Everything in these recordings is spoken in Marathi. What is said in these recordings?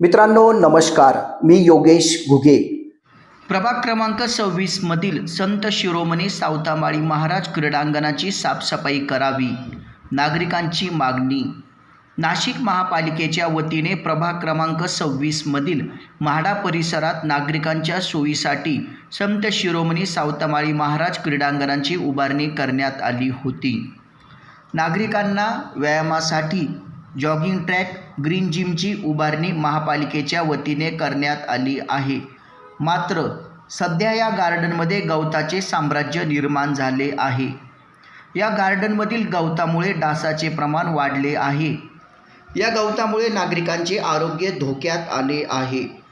मित्रांनो नमस्कार. मी योगेश घुगे. प्रभाग क्रमांक सव्वीस मधील संत शिरोमणी सावतामाळी महाराज क्रीडांगणाची साफसफाई करावी नागरिकांची मागणी. नाशिक महापालिकेच्या वतीने प्रभाग क्रमांक सव्वीसमधील म्हाडा परिसरात नागरिकांच्या सोयीसाठी संत शिरोमणी सावतामाळी महाराज क्रीडांगणाची उभारणी करण्यात आली होती. नागरिकांना व्यायामासाठी जॉगिंग ट्रॅक ग्रीन जिमची उभारणी महापालिकेच्या वतीने करण्यात आली आहे. मात्र सध्या या गार्डनमध्ये गवताचे साम्राज्य निर्माण झाले आहे. या गार्डनमधील गवतामुळे डासाचे प्रमाण वाढले आहे. या गवतामुळे नागरिकांचे आरोग्य धोक्यात आले आहे.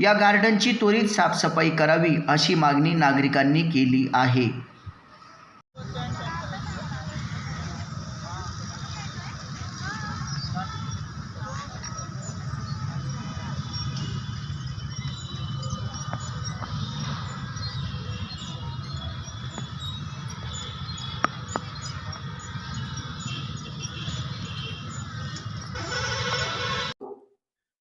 या गार्डनची त्वरित साफसफाई करावी अशी मागणी नागरिकांनी केली आहे.